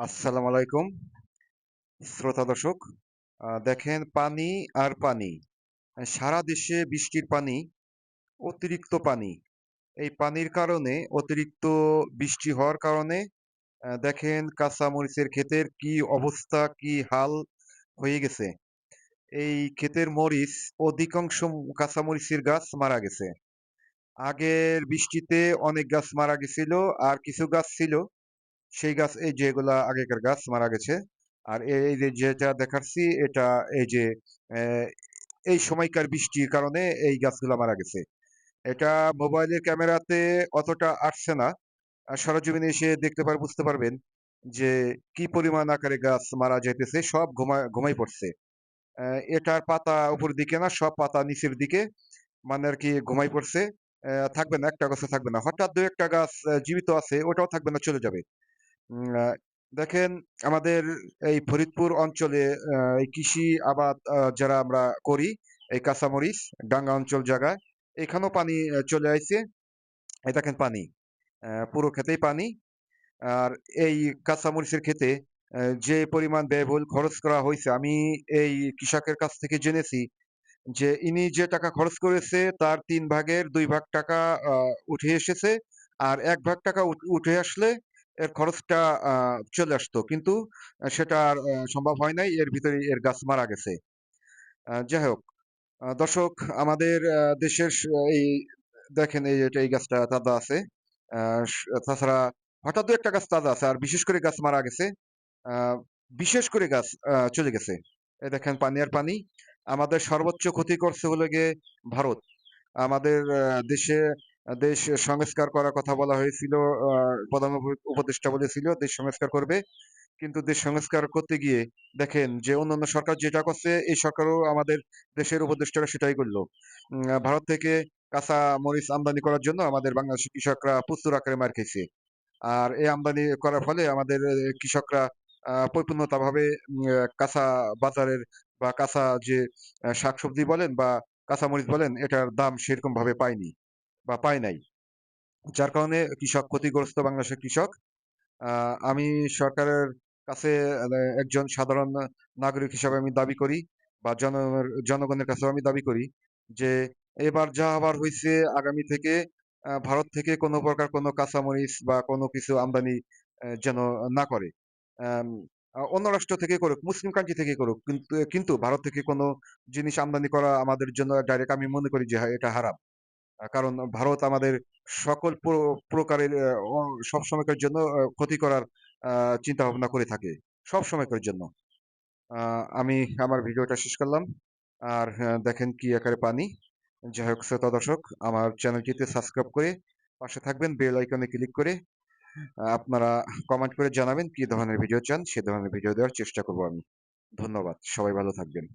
আসসালামু আলাইকুম, শ্রোতা দর্শক। দেখেন পানি আর পানি সারা দেশে বৃষ্টির পানি, অতিরিক্ত পানি। এই পানির কারণে, অতিরিক্ত বৃষ্টি হওয়ার কারণে দেখেন কাঁচা মরিচের ক্ষেতের কি অবস্থা, কি হাল হয়ে গেছে। এই ক্ষেতের মরিচ, অধিকাংশ কাঁচা মরিচের গাছ মারা গেছে। আগের বৃষ্টিতে অনেক গাছ মারা গেছিল, আর কিছু গাছ ছিল সেই গাছ, এই যেগুলা আগেকার গাছ মারা গেছে। আর এই যে যেটা দেখাচ্ছি, এটা এই যে এই সময়কার বৃষ্টির কারণে এই গাছগুলা মারা গেছে। এটা মোবাইলের ক্যামেরাতে অতটা আসছে না। সরজমিনে এসে দেখতে পার, বুঝতে পারবেন যে কি পরিমাণ আকারে গাছ মারা যাইতেছে, সব ঘুমায় ঘুমাই পড়ছে। এটার পাতা উপর দিকে না, সব পাতা নিচের দিকে মানে আর কি ঘুমাই পড়ছে। থাকবে না, একটা গাছে থাকবে না। হঠাৎ দু একটা গাছ জীবিত আছে, ওটাও থাকবে না, চলে যাবে। দেখেন আমাদের এই ফরিদপুর অঞ্চলে কৃষি আবাদ যারা আমরা করি এই কাঁচামরিচ ডাঙ্গা অঞ্চল জায়গায় এখানেও পানি চলে আসছে এই দেখেন পানি পুরো ক্ষেতেই পানি। আর এই কাঁচামরিচের আহ, যে পরিমাণ ব্যয়বহুল খরচ করা হয়েছে আমি এই কৃষকের কাছ থেকে জেনেছি যে ইনি যে টাকা খরচ করেছে তার তিন ভাগের দুই ভাগ টাকা উঠে এসেছে। আর এক ভাগ টাকা উঠে আসলে এর খরচটা চলে আসতো। কিন্তু সেটা আর সম্ভব হয় নাই। এর ভিতরে এর গাছ মারা গেছে। যাই হোক দর্শক, আমাদের দেশের এই, দেখেন এই এই গাছটা তাজা আছে। তাছাড়া হঠাৎ একটা গাছ তাজা আছে, আর বিশেষ করে গাছ মারা গেছে। বিশেষ করে গাছ চলে গেছে। এই দেখেন পানি আর পানি। আমাদের সর্বোচ্চ ক্ষতি করছে হলো গিয়ে ভারত। আমাদের দেশে দেশ সংস্কার করার কথা বলা হয়েছিল প্রধান উপদেষ্টা বলেছিল দেশ সংস্কার করবে। কিন্তু দেশ সংস্কার করতে গিয়ে দেখেন যে অন্যান্য সরকার যেটা করছে এই সরকারও আমাদের দেশের উপদেষ্টারা সেটাই করল। ভারত থেকে কাঁচা মরিচ আমদানি করার জন্য আমাদের বাংলাদেশের কৃষকরা প্রচুর আকারে মার খেয়েছে। আর এই আমদানি করার ফলে আমাদের কৃষকরা আহ, পরিপূর্ণতাভাবে উম, কাঁচা বাজারের বা কাঁচা যে শাকসবজি বলেন বা কাঁচামরিচ বলেন এটার দাম সেরকম ভাবে পায়নি। বা পায় নাই। যার কারণে কৃষক, ক্ষতিগ্রস্ত বাংলাদেশের কৃষক আমি সরকারের কাছে একজন সাধারণ নাগরিক হিসাবে আমি দাবি করি বা জন, জনগণের কাছেও আমি দাবি করি যে এবার যা আবার হয়েছে আগামী থেকে ভারত থেকে কোনো প্রকার কোনো কাঁচামরিচ বা কোনো কিছু আমদানি যেন না করে। অন্য রাষ্ট্র থেকে করুক, মুসলিম কান্ট্রি থেকে করুক, কিন্তু কিন্তু ভারত থেকে কোনো জিনিস আমদানি করা আমাদের জন্য ডাইরেক্ট আমি মনে করি যে এটা হারাম। কারণ ভারত আমাদের সকল প্র- প্রকারের সব সময়কার জন্য ক্ষতি করার চিন্তা ভাবনা করে থাকে, সব সময়কার জন্য। আমি আমার ভিডিওটা শেষ করলাম। আর দেখেন কি আকারে পানি। যাই হোক, শ্রোতা দর্শক, আমার চ্যানেলটিতে সাবস্ক্রাইব করে পাশে থাকবেন, বেল আইকনে ক্লিক করে আপনারা কমেন্ট করে জানাবেন কি ধরনের ভিডিও চান, সে ধরনের ভিডিও দেওয়ার চেষ্টা করব আমি। ধন্যবাদ, সবাই ভালো থাকবেন।